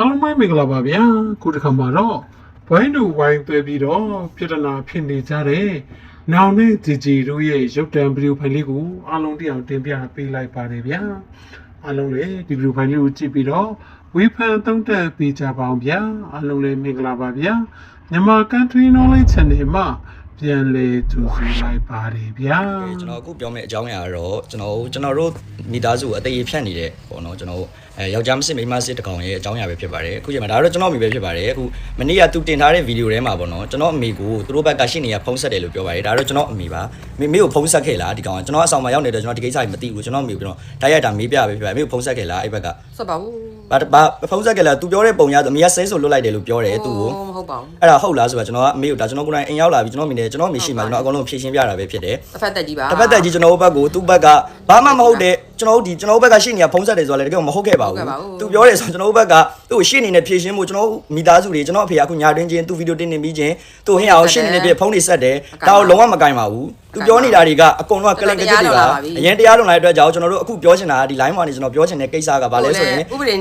အားလုံးပဲမင်္ဂလာပါဗျာခုတစ်ခါမှာတော့ဝိုင်းတို့ဝိုင်းသွဲပြီးတော့ပြဿနာဖြစ်နေကြတဲ့နောင်နဲ့ဂျီဂျီတို့ရဲ့ရုပ်တံဗီဒီယိုဖိုင်လေးကိုအားလုံးတရားတင်ပြပေးလိုက်ပါတယ်ဗျာအားလုံးလည်းဒီဗီဒီယိုဖိုင်လေးကိုကြည့်ပြီးတော့ဝေဖန်သုံးသပ်ပေးကြပါအောင်ဗျာအားလုံးလည်းမင်္ဂလာပါဗျာမြန်မာ Country Knowledge Channel မှာ ပြန်လည်ကြိုဆိုလိုက်ပါတယ်ဗျာအဲကျွန်တော်အခုပြောမယ့်အကြောင်းအရာကတော့ကျွန်တော်တို့ကျွန်တော်တို့မိသားစုကိုအသေးဖြတ်နေတဲ့ပေါ့နော်ကျွန်တော်တို့အဲယောက်ျားမစစ်မိန်းမစစ်တကောင်ရဲ့အကြောင်းအရာပဲဖြစ်ပါတယ်အခုချိန်မှာဒါကတော့ကျွန်တော်အမိပဲဖြစ်ပါတယ်အခုမနေ့ကသူတင်ထားတဲ့ဗီဒီယိုထဲမှာပေါ့နော်ကျွန်တော်အမိကိုသူတို့ဘက်ကရှင်းနေရဖုံးဆက်တယ်လို့ပြောပါတယ်ဒါတော့ကျွန်တော်အမိပါမိမိကိုဖုံးဆက်ခဲ့လားဒီကောင်ကကျွန်တော်အဆောင်မှာရောက်နေတယ်ကျွန်တော်ဒီကိစ္စကြီးမသိဘူးကျွန်တော်အမိကိုကျွန်တော်တိုက်ရိုက်တာမေးပြပဲဖြစ်ပါတယ်မိကိုဖုံးဆက်ခဲ့လားအဲ့ဘက်ကဆက်ပါဘူး ဘာဘာဖုံးဆက်ခဲ့လားသူပြောတဲ့ပုံရအမိကဆဲဆိုလွတ်လိုက်တယ်လို့ပြောတယ်သူ့ကိုမဟုတ်ပါဘူးအဲ့ဒါဟုတ်လားဆိုတော့ကျွန်တော်ကအမေကိုဒါကျွန်တော်ကိုယ်တိုင်အိမ်ရောက်လာပြီကျွန်တော်အမိနဲ့ကျွန်တော်အမိရှိမှကျွန်တော်အကုန်လုံးဖြည့်ရှင်းပြတာပဲဖြစ်တယ်တစ်ဖက်တက်ကြီးပါတစ်ပတ်သက်ကြီးကျွန်တော်တို့ဘက်ကိုသူ့ဘက်ကဘာမှမဟုတ်တဲ့ ကျွန်တော်တို့ဒီကျွန်တော်တို့ဘက်ကရှေ့နေရဖုံးဆက်တယ်ဆိုတာလည်းတကယ်မဟုတ်ခဲ့ပါဘူးသူပြောတယ်ဆိုတော့ကျွန်တော်တို့ဘက်ကသူ့ကိုရှေ့နေနဲ့ဖြည့်ရှင်းဖို့ကျွန်တော်တို့မိသားစုတွေကျွန်တော်အဖေကအခုညာတွင်းချင်းသူ့ဗီဒီယိုတင်နေပြီးချင်းသူ့ဟင်းအောင်ရှေ့နေနဲ့ပြဖုံးနေဆက်တယ်ဒါကိုလုံးဝမကင်ပါဘူးသူပြောနေတာတွေကအကုန်လုံးကကလင်ကကြစ်တွေပါအရင်တရားလွန်လာတဲ့အတွက်ကြောင့်ကျွန်တော်တို့အခုပြောချင်တာဒီ line မှာနေကျွန်တော်ပြောချင်တဲ့ကိစ္စကဘာလဲဆိုရင်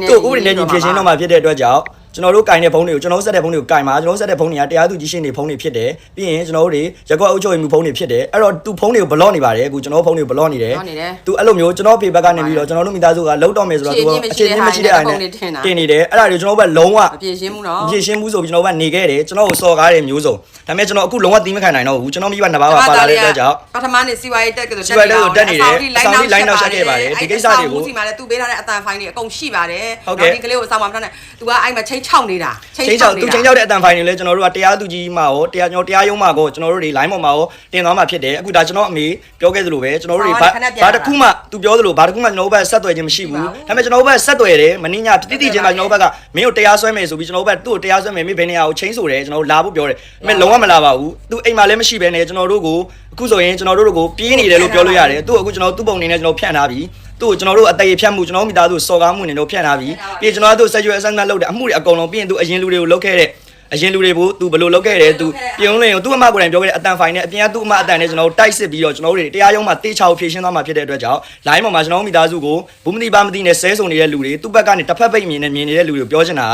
သူ့ဥပဒေနဲ့ညီဖြည့်ရှင်းတော့မှဖြစ်တဲ့အတွက်ကြောင့် ကျွန်တော်တို့ကင်တဲ့ဖုန်းတွေကိုကျွန်တော်ဆက်တဲ့ဖုန်းတွေကိုကင်ပါကျွန်တော်ဆက်တဲ့ဖုန်းတွေကတရားသူကြီးရှင်းနေဖုန်းတွေဖြစ်တယ်ပြီးရင်ကျွန်တော်တို့တွေရက်ကွက်အုပ်ချုပ်ရေးမှုဖုန်းတွေဖြစ်တယ်အဲ့တော့သူဖုန်းတွေကိုဘလော့နေပါတယ်အခုကျွန်တော်ဖုန်းတွေကိုဘလော့နေတယ်ဟုတ်နေတယ်သူအဲ့လိုမျိုးကျွန်တော်ဖေဘက်ကနေပြီးတော့ကျွန်တော်တို့မိသားစုကလုံးတော့မယ်ဆိုတော့သူအခြေချင်းမရှိတဲ့အားနဲ့တင်နေတယ်အဲ့ဒါတွေကျွန်တော်ဘက်လုံးဝမပြေရှင်းဘူးနော်မပြေရှင်းဘူးဆိုပြီးကျွန်တော်ဘက်နေခဲ့တယ်ကျွန်တော်ကိုစော်ကားတယ်မျိုးစုံဒါပေမဲ့ကျွန်တော်အခုလုံးဝသီးမခံနိုင်တော့ဘူးကျွန်တော်မိဘနှစ်ပါးပါပါလာတဲ့အတွက်ကြောင့်ပထမနေ့စီဝါရေးတက်ကြစီဝါရေးတက်ကိုတက်နေတယ်အဆောင်ကြီး line နောက်ဆက်ခဲ့ပါတယ်ဒီကိစ္စတွေကိုစီမှာလည်းသူပေးထားတဲ့အတန်ဖိုင်းတွေအကုန်ရှိပါတယ်ဟုတ်ကဲ့ဒီကလေးကိုအဆောင်မှာမထားနဲ့ तू ကအဲ့မှာချိန်ချောက်နေတာချင်းချောက်သူချင်းချောက်တဲ့အတန်ဖိုင်တွေလည်းကျွန်တော်တို့ကတရားသူကြီးမှာရောတရားကျွန်တော်တရားရုံးမှာကိုကျွန်တော်တို့တွေ line ပေါ်မှာရောတင်သွားမှာဖြစ်တယ်အခုဒါကျွန်တော်အမေပြောခဲ့သလိုပဲကျွန်တော်တို့တွေဘာဘာတစ်ခုမှသူပြောသလိုဘာတစ်ခုမှကျွန်တော်တို့ဘက်ဆက်သွယ်ခြင်းမရှိဘူးဒါပေမဲ့ကျွန်တော်တို့ဘက်ဆက်သွယ်တယ်မင်းညာတိတိချင်းမှာကျွန်တော်တို့ဘက်ကမင်းကိုတရားစွဲမယ်ဆိုပြီးကျွန်တော်တို့ဘက်သူ့ကိုတရားစွဲမယ်မင်းဘယ်နေရာကိုချင်းဆိုတယ်ကျွန်တော်တို့လာဖို့ပြောတယ်ဒါပေမဲ့လုံးဝမလာပါဘူးသူအိမ်မှာလည်းမရှိဘဲနဲ့ကျွန်တော်တို့ကို အခုဆိုရင်ကျွန်တော်တို့ကိုပြေးနေတယ်လို့ပြောလို့ရတယ်သူ့ကိုအခုကျွန်တော်သူ့ပုံနေနဲ့ကျွန်တော်ဖြန့်ထားပြီးသူ့ကိုကျွန်တော်တို့အတရေဖြတ်မှုကျွန်တော်မိသားစုစော်ကားမှုနေတော့ဖြန့်ထားပြီးပြီးကျွန်တော်တို့ sexual assessment လုပ်တဲ့အမှုတွေအကုန်လုံးပြီးရင်သူအရင်လူတွေကိုလုပ်ခဲ့တဲ့အရင်လူတွေကို तू ဘယ်လိုလုပ်ခဲ့တယ် तू ပြုံးလင်းကိုသူ့အမကိုယ်တိုင်ပြောခဲ့တဲ့အတန်ဖိုင်နဲ့အပြင်ကသူ့အမအတန်နဲ့ကျွန်တော်တို့တိုက်စစ်ပြီးတော့ကျွန်တော်တို့တွေတရားရုံးမှာတေချာကိုဖြည့်ရှင်းသွားမှာဖြစ်တဲ့အတွက်ကြောင့် line ပေါ်မှာကျွန်တော်တို့မိသားစုကိုဘူးမတိပါမတိနဲ့ဆဲဆုံနေတဲ့လူတွေသူ့ဘက်ကနေတစ်ဖက်ပိတ်မြင်နေမြင်နေတဲ့လူတွေကိုပြောချင်တာက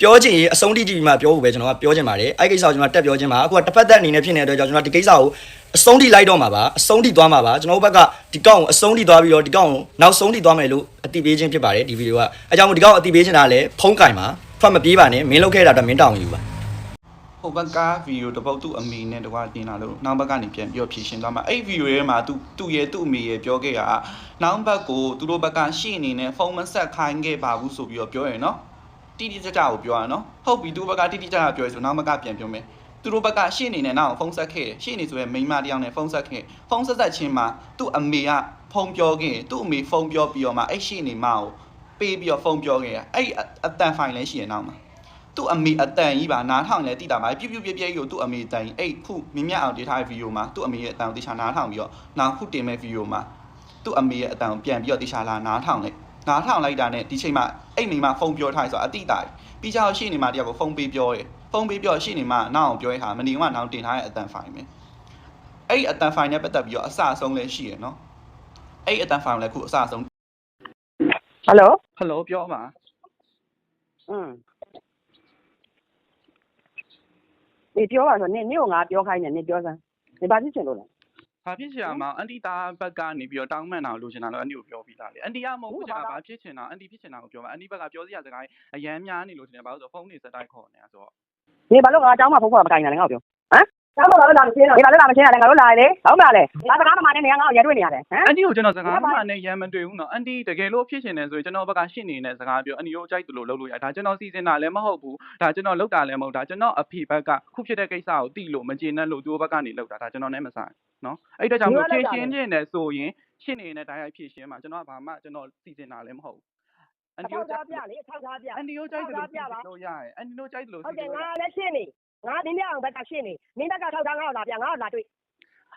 ပြောချင်ရင်အဆုံးထိကြည့်ပြီးမှပြောဖို့ပဲကျွန်တော်ကပြောချင်ပါတယ်အဲ့ဒီကိစ္စကိုကျွန်တော်တက်ပြောချင်ပါအခုကတစ်ဖက်သက်အနေနဲ့ဖြစ်နေတဲ့အတွက်ကြောင့်ကျွန်တော်ဒီကိစ္စကိုအဆုံးထိလိုက်တော့မှာပါအဆုံးထိသွားမှာပါကျွန်တော်တို့ဘက်ကဒီကောင်ကိုအဆုံးထိသွားပြီးတော့ဒီကောင်ကိုနောက်ဆုံးထိသွားမယ်လို့အတိပေးခြင်းဖြစ်ပါတယ်ဒီဗီဒီယိုကအကြောင်းဒီကောင်ကိုအတိပေးချင်တာလည်းဖုံးကင်ပါဖတ်မပြေးပါနဲ့မင်းလုပ်ခဲ့တာတော့မင်းတောင်းယူပါဟိုဘက်ကဗီဒီယိုတစ်ပုတ်သူ့အမေနဲ့တကွာတင်လာလို့နောက်ဘက်ကနေပြန်ပြီးတော့ဖြည့်ရှင်းသွားမှာအဲ့ဗီဒီယိုထဲမှာသူသူ့ရဲ့သူ့အမေရဲ့ပြောခဲ့တာကနောက်ဘက်ကိုသူတို့ဘက်ကရှေ့အနေနဲ့ဖုန်းမဆက်ခိုင်းခဲ့ပါဘူးဆိုပြီးတော့ပြောရယ်နော် တိတိကျကျကိုပြောရနော်ဟုတ်ပြီသူ့ဘက်ကတိတိကျကျပြောရဆိုနောက်ဘက်ကပြန်ပြောမယ်သူတို့ဘက်ကရှေ့အနေနဲ့နောက်ဖုန်းဆက်ခဲ့တယ်ရှေ့အနေဆိုရဲမိန်းမတစ်ယောက်နဲ့ဖုန်းဆက်ခဲ့ဖုန်းဆက်ဆက်ချင်းမှာသူ့အမေကဖုန်းပြောခဲ့ရင်သူ့အမေဖုန်းပြောပြီးတော့မှအဲ့ရှေ့အနေမကိုပေးပြီးတော့ဖုန်းပြောခဲ့ရအဲ့အတန်ဖိုင်လည်းရှိရနောက်မှာသူ့အမေအတန်ကြီးပါနားထောင်လဲတိတာပါပြပြပြပြကြီးကိုသူ့အမေအတန်ကြီးအဲ့ခုမြင်မြအောင်တင်ထားတဲ့ဗီဒီယိုမှာသူ့အမေရဲ့အတန်ကိုတိချာနားထောင်ပြီးတော့နောက်ခုတင်မဲ့ဗီဒီယိုမှာသူ့အမေရဲ့အတန်ကိုပြန်ပြီးတော့တိချာလာနားထောင်လိုက် နားထောင်လိုက်တာနဲ့ဒီချိန်မှာအဲ့မိမဖုန်းပြောထားရဆိုအတိတာပြီးကြတော့ရှေ့နေမှာတယောက်ကိုဖုန်းပေးပြောတယ်ဖုန်းပေးပြောရှေ့နေမှာနောက်အောင်ပြောရဟာမနေကနောက်တင်ထားတဲ့အတန်ဖိုင်ပဲအဲ့အတန်ဖိုင်နဲ့ပတ်သက်ပြီးတော့အစအဆုံးလည်းရှိရယ်နော်အဲ့အတန်ဖိုင်လည်းခုအစအဆုံး ဟယ်လို ဟယ်လိုပြောပါ อืม你ပြောပါဆိုနေနေကိုငါပြောခိုင်းတယ်နေပြောစမ်းနေဘာဖြစ်ချင်လို့လဲ ဘာဖြစ်ချင်မှာအန်တီသားဘက်ကနေပြီးတော့တောင်းမှန်တာလို့ချင်တာလို့အန်တီကိုပြောပြီးသားလေအန်တီကမဟုတ်ဘူးကျွန်တော်ဘာဖြစ်ချင်တာအန်တီဖြစ်ချင်တာကိုပြောမှာအန်တီဘက်ကပြောစရာစကားအရန်များနေလို့ချင်တယ်ဘာလို့ဆိုဖုန်းနေစတိုက်ခေါ်နေတာဆိုတော့နေဘာလို့ငါတောင်းမှဖုန်းခေါ်မတိုင်နိုင်လဲငါ့ကိုပြောဟမ်ငါတို့လာမရှင်းရဘူး။ဒီမှာလည်းလာမရှင်းရတယ်ငါတို့လာလေ။ဟုတ်မလားလေ။ငါစကားမမှန်နဲ့နေငါ့ကိုရတွေ့နေရတယ်။ဟမ်။အန်တီကိုကျွန်တော်စကားမမှန်နဲ့ရမ်းမတွေ့ဘူးနော်။အန်တီတကယ်လို့ဖြစ်ရှင်နေဆိုရင်ကျွန်တော်ဘက်ကရှင့်နေတဲ့စကားပြောအန်တီကိုကြိုက်သလိုလုပ်လို့ရ။ဒါကျွန်တော်စီစဉ်တာလည်းမဟုတ်ဘူး။ဒါကျွန်တော်လုပ်တာလည်းမဟုတ်။ဒါကျွန်တော်အဖေဘက်ကခုဖြစ်တဲ့ကိစ္စကိုသိလို့မကျေနပ်လို့သူ့ဘက်ကနေလုပ်တာ။ဒါကျွန်တော်နဲ့မဆိုင်။ နော်အဲ့တော့ကြောင့်မို့ဖြည့်ရှင်းခြင်းနဲ့ဆိုရင်ရှင်းနေတဲ့တိုင်းဖြည့်ရှင်းမှာကျွန်တော်ကဘာမှကျွန်တော်စီစဉ်တာလည်းမဟုတ်ဘူးအန်တီထောကိုက်ထားပြလေထောက်ထားပြအန်တီကိုကြိုက်တယ်လို့စီစဉ်လို့ရတယ်အန်တီတို့ကြိုက်တယ်လို့ဟုတ်စီတယ်စဉ်လို့ငါလည်းရှင်းနေငါဒီနေ့အောင်ဘက်ကရှင်းနေမင်းဘက်ကထောက်ထားငါ့ကိုလာပြငါ့ကိုလာတွေ့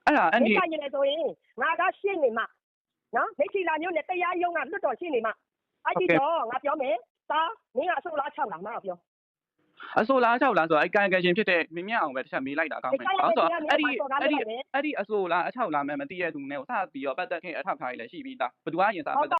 အဲ့ဒါအန်မတီင်းဆိုင်နေဆိုရင်ငါကရှင်းနေမှနော်မိတ်ချီလာမျိုးနဲ့တရားရုံးကလွတ်တော်ရှင်းနေမှအဲ့ဒီတော့ငါပြောမယ်တာမင်းကအဆိုလား6လားမအောင်ပြော အဆိုလား6လားဆိုတော့အဲ့ကန်ကန်ရှင်ဖြစ်တဲ့မင်းမြအောင်ပဲတစ်ချက်မေးလိုက်တာကောင်းမယ်။ဘာလို့ဆိုတော့အဲ့ဒီအဲ့ဒီအဲ့ဒီအဆိုလားအ6လားမဲမသိရတဲ့သူနဲ့ကိုစပြီးတော့ပတ်သက်ခင်အထောက်ထားရလည်းရှိပြီးသား။ဘယ်သူကရင်စားပတ်သက်